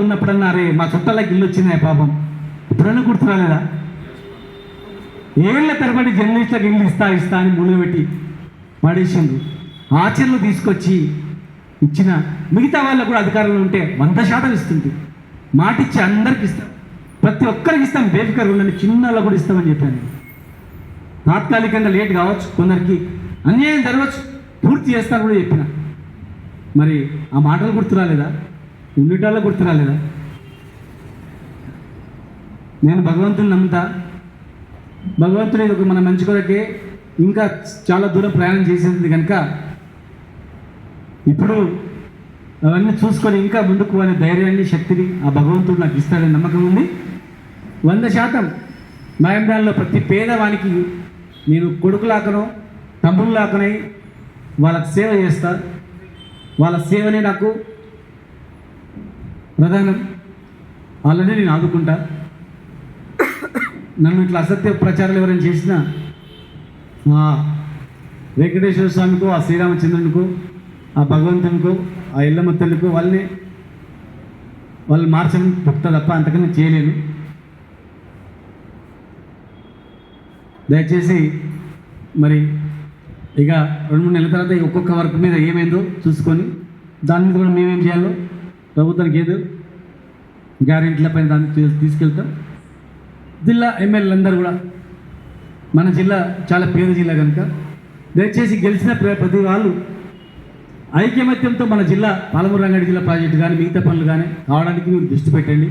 ఉన్నప్పుడన్నా అరే మా చుట్టాలకి ఇల్లు వచ్చినాయి పాపం. ఇప్పుడన్నా గుర్తురాలేదా ఏళ్ళ తరబడి జర్నలిస్టులకు ఇల్లు ఇస్తా ఇస్తా అని ముళ్ళు పెట్టి పడేసిండు ఆచరణలు తీసుకొచ్చి ఇచ్చిన మిగతా వాళ్ళకు కూడా అధికారంలో ఉంటే వంద శాతం ఇస్తుంది. మాట ఇచ్చి అందరికి ఇస్తాం. ప్రతి ఒక్కరికి ఇస్తాం. బేఫికర్ ఉండండి. చిన్న కూడా ఇస్తామని చెప్పాను. తాత్కాలికంగా లేట్ కావచ్చు. కొందరికి అన్యాయం జరగవచ్చు. పూర్తి చేస్తాను కూడా చెప్పిన. మరి ఆ మాటలు గుర్తురాలేదా? రాలేదా గుర్తు రాలేదా నేను భగవంతుని నమ్ముతా. భగవంతుని ఒక మన మంచి కొరకే ఇంకా చాలా దూరం ప్రయాణం చేసేది కనుక ఇప్పుడు అవన్నీ చూసుకొని ఇంకా ముందుకు అనే ధైర్యాన్ని శక్తిని ఆ భగవంతుడు నాకు ఇస్తాడని నమ్మకం ఉంది. వంద శాతం మయందాల్లో ప్రతి పేదవానికి నేను కొడుకులాకనో తమ్ముళ్ళలాకనై వాళ్ళకి సేవ చేస్తా. వాళ్ళ సేవనే నాకు ప్రధానం వాళ్ళని నేను ఆదుకుంటా. నన్ను ఇట్లా అసత్య ప్రచారాలు ఎవరైనా చేసినా వెంకటేశ్వర స్వామికు ఆ శ్రీరామచంద్రునికు ఆ భగవంతునికు ఆ ఇల్లమ్మ తల్లికు వాళ్ళని వాళ్ళు మార్చడం చెప్తా తప్ప అంతకన్నా చేయలేను. దయచేసి మరి ఇక రెండు మూడు నెలల తర్వాత ఒక్కొక్క వర్క్ మీద ఏమైందో చూసుకొని దాని మీద కూడా మేమేం చేయాలో ప్రభుత్వానికి ఏదో గ్యారెంటీల పైన దాన్ని తీసుకెళ్తాం. జిల్లా ఎమ్మెల్యేలు అందరూ కూడా మన జిల్లా చాలా పేద జిల్లా కనుక దయచేసి గెలిచిన ప్ర- ప్రతి వాళ్ళు ఐకమత్యంతో మన జిల్లా పాలమూరు రంగారెడ్డి జిల్లా ప్రాజెక్టు కానీ మిగతా పనులు కానీ కావడానికి మీరు దృష్టి పెట్టండి.